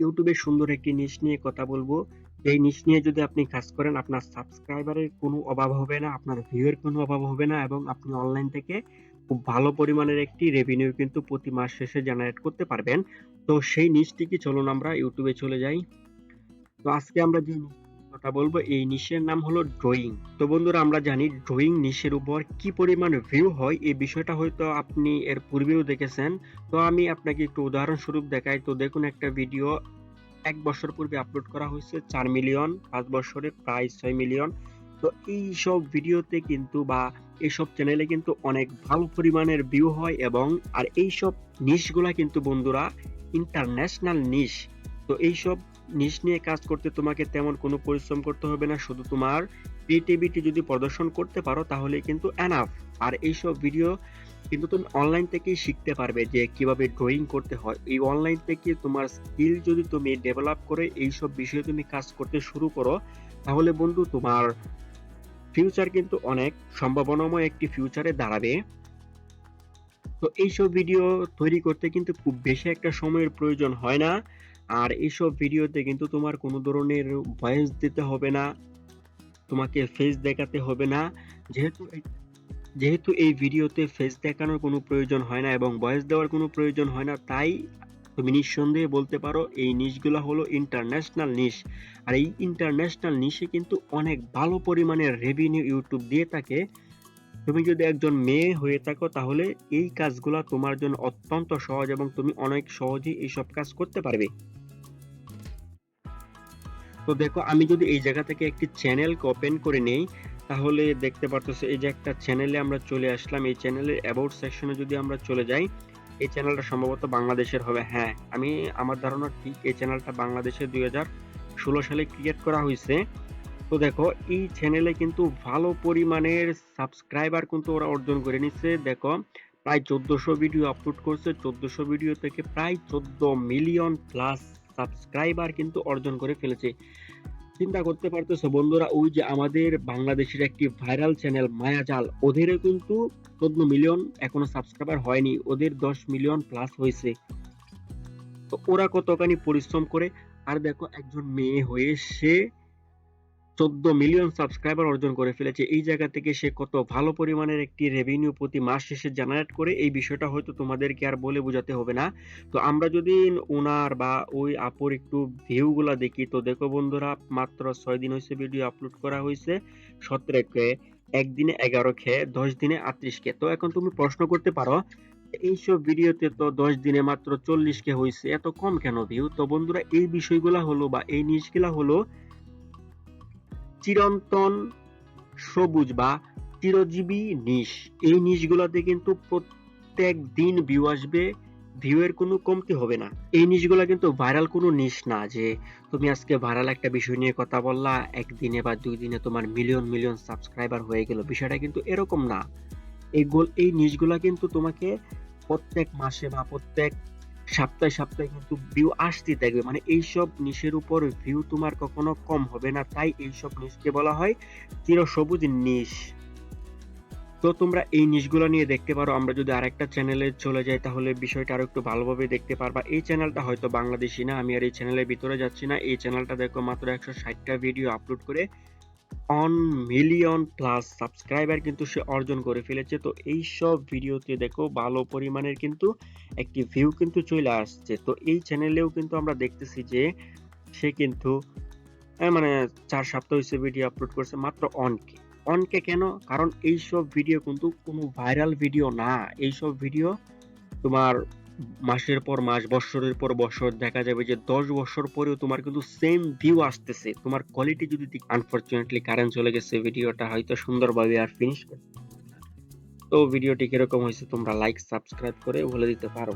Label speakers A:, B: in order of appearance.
A: ইউটিউবে সুন্দর একটি নিশ নিয়ে কথা বলব। এই নিশ নিয়ে যদি আপনি কাজ করেন আপনার সাবস্ক্রাইবারের কোনো অভাব হবে না, আপনার ভিউয়ের কোনো অভাব হবে না এবং আপনি অনলাইন থেকে খুব ভালো পরিমাণের একটি রেভিনিউ কিন্তু প্রতি মাস শেষে জেনারেট করতে পারবেন। তো সেই নিশটি কি চলুন আমরা ইউটিউবে চলে যাই। তো আজকে আমরা যে কথা বলব এই নিশের নাম হলো ড্রয়িং। তো বন্ধুরা আমরা জানি ড্রয়িং নিশের উপর কি পরিমাণ ভিউ হয় এই বিষয়টা হয়তো আপনি এর পূর্বেও দেখেছেন। তো আমি আপনাকে একটু উদাহরণস্বরূপ দেখাই। তো দেখুন একটা ভিডিও এক বছর পূর্বে আপলোড করা হয়েছে চার মিলিয়ন, পাঁচ বছরে প্রায় ছয় মিলিয়ন। তো এইসব ভিডিওতে কিন্তু বা এইসব চ্যানেলে কিন্তু অনেক ভালো পরিমাণের ভিউ হয় এবং আর এইসব নিশগুলা কিন্তু বন্ধুরা ইন্টারন্যাশনাল নিশ। তো এইসব নিশ নিয়ে কাজ করতে তোমাকে তেমন কোনো পরিশ্রম করতে হবে না। শুধু তোমার ক্রিয়েটিভিটি যদি প্রদর্শন করতে পারো তাহলেই কিন্তু এনাফ। আর এইসব ভিডিও কিন্তু তুমি অনলাইন থেকেই শিখতে পারবে যে কীভাবে ড্রয়িং করতে হয়। এই অনলাইন থেকে তোমার স্কিল যদি তুমি ডেভেলপ করে এইসব বিষয়ে তুমি কাজ করতে শুরু করো, তাহলে বন্ধু তোমার ফিউচার কিন্তু অনেক সম্ভাবনাময় একটি ফিউচারে দাঁড়াবে। তো এইসব ভিডিও তৈরি করতে কিন্তু খুব বেশি একটা সময়ের প্রয়োজন হয় না। আর এইসব ভিডিওতে কিন্তু তোমার কোনো ধরনের ভয়েস দিতে হবে না। তোমাকে ফেস দেখাতে হবে না। যেহেতু যেহেতু এই ভিডিওতে ফেস দেখানোর কোনো প্রয়োজন হয় না এবং ভয়েস দেওয়ার কোনো প্রয়োজন হয় না, তাই তুমি নিঃসন্দেহে বলতে পারো এই নিশগুলা হলো ইন্টারন্যাশনাল নিশ। আর এই ইন্টারন্যাশনাল নিশে কিন্তু অনেক ভালো পরিমাণের রেভিনিউ ইউটিউব দিয়ে থাকে। তুমি যদি একজন মেয়ে হয়ে থাকো তাহলে এই কাজগুলো তোমার জন্য অত্যন্ত সহজ এবং তুমি অনেক সহজেই এইসব কাজ করতে পারবে। তো দেখো আমি যদি এই জায়গা থেকে একটি চ্যানেল ওপেন করে নেই, তাহলে দেখতে পারতেছো এই যে একটা চ্যানেলে আমরা চলে আসলাম। এই চ্যানেলের অ্যাবাউট সেকশনে যদি আমরা চলে যাই, এই চ্যানেলটা সম্ভবত বাংলাদেশের হবে। হ্যাঁ, আমি আমার ধারণা ঠিক এই চ্যানেলটা বাংলাদেশে ২০১৬ সালে ক্রিয়েট করা হয়েছে তো দেখো এই চ্যানেলে কিন্তু ভালো পরিমাণের সাবস্ক্রাইবার কিন্তু ওরা অর্জন করে নিচ্ছে। দেখো প্রায় ১৪০০ ভিডিও আপলোড করছে। ১৪০০ ভিডিও থেকে প্রায় ১৪ মিলিয়ন প্লাস সাবস্ক্রাইবার কিন্তু অর্জন করে ফেলেছে। চিন্তা করতে পারতেছো বন্ধুরা, ওই যে আমাদের বাংলাদেশের একটি ভাইরাল চ্যানেল মায়াজাল, ওদেরও কিন্তু ১৪ মিলিয়ন এখনও সাবস্ক্রাইবার হয়নি। ওদের ১০ মিলিয়ন প্লাস হয়েছে তো ওরা কতখানি পরিশ্রম করে, আর দেখো একজন মেয়ে হয়ে সে ১৪ মিলিয়ন সাবস্ক্রাইবার অর্জন করে ফেলেছে। এই জায়গা থেকে সে কত ভালো পরিমাণের একটি রেভিনিউ প্রতি মাস শেষে জেনারেট করে এই বিষয়টা হয়তো তোমাদেরকে আর বলে বোঝাতে হবে না। তো আমরা যদি উনার বা ওই আপুর একটু ভিউ গুলা দেখি তো দেখো বন্ধুরা মাত্র ৬ দিন হইছে ভিডিও আপলোড করা হইছে ১৭ কে, ১ দিনে ১১ কে, ১০ দিনে ৩৮ কে। তো এখন তুমি প্রশ্ন করতে পারো এইসব ভিডিওতে তো ১০ দিনে মাত্র ৪০ কে হইছে। এত কম কেন ভিউ? তো বন্ধুরা এই বিষয়গুলা হলো বা এই নিশগুলা হলো চিরন্তন সবুজ বা চিরজীবী নিশ। এই নিশগুলাতে কিন্তু প্রত্যেক দিন ভিউ আসবে। ভিউয়ের কোনো কমতি হবে না। এই নিশগুলা কিন্তু ভাইরাল কোনো নিশ না যে তুমি আজকে ভাইরাল একটা বিষয় নিয়ে কথা বললা, একদিনে বা দুই দিনে তোমার মিলিয়ন, মিলিয়ন সাবস্ক্রাইবার হয়ে গেল। বিষয়টা কিন্তু এরকম না। এই গোল এই নিশগুলা কিন্তু তোমাকে প্রত্যেক মাসে বা প্রত্যেক সপ্তাহে, সপ্তাহে কিন্তু ভিউ আসতেই থাকবে। মানে এইসব নিশের উপর ভিউ তোমার কখনো কম হবে না। তাই এইসব নিশকে বলা হয় চিরসবুজ নিশ। তো তোমরা এই নিশগুলা নিয়ে দেখতে পারো। আমরা যদি আরেকটা চ্যানেলে চলে যাই তাহলে বিষয়টা আরও একটু ভালোভাবে দেখতে পারবা। এই চ্যানেলটা হয়তো বাংলাদেশী না। আমি আর এই চ্যানেলের ভিতরে যাচ্ছি না। এই চ্যানেলটা দেখো মাত্র একশো ষাটটা ভিডিও আপলোড করে 1 মিলিয়ন প্লাস সাবস্ক্রাইবার কিন্তু সে অর্জন করে ফেলেছে। তো এইসব ভিডিওতে দেখো ভালো পরিমাণের কিন্তু একটি ভিউ কিন্তু চলে আসছে। তো এই চ্যানেলেও কিন্তু আমরা দেখতেছি যে সে কিন্তু মানে চার সপ্তাহ হিসেবে ভিডিও আপলোড করছে মাত্র অনকে অনকে কেন? কারণ এইসব ভিডিও কিন্তু কোনো ভাইরাল ভিডিও না। এইসব ভিডিও তোমার মাসের পর মাস, বছরের পর বছর দেখা যাবে যে ১০ বছর পরেও তোমার কিন্তু সেম ভিউ আসতেছে। তোমার কোয়ালিটি যদি আনফরচুনেটলি কারেন্ট চলে গেছে ভিডিওটা হয়তো সুন্দরভাবে আর ফিনিশ করতে তো ভিডিওটি কীরকম হয়েছে তোমরা লাইক, সাবস্ক্রাইব করে বলে দিতে পারো।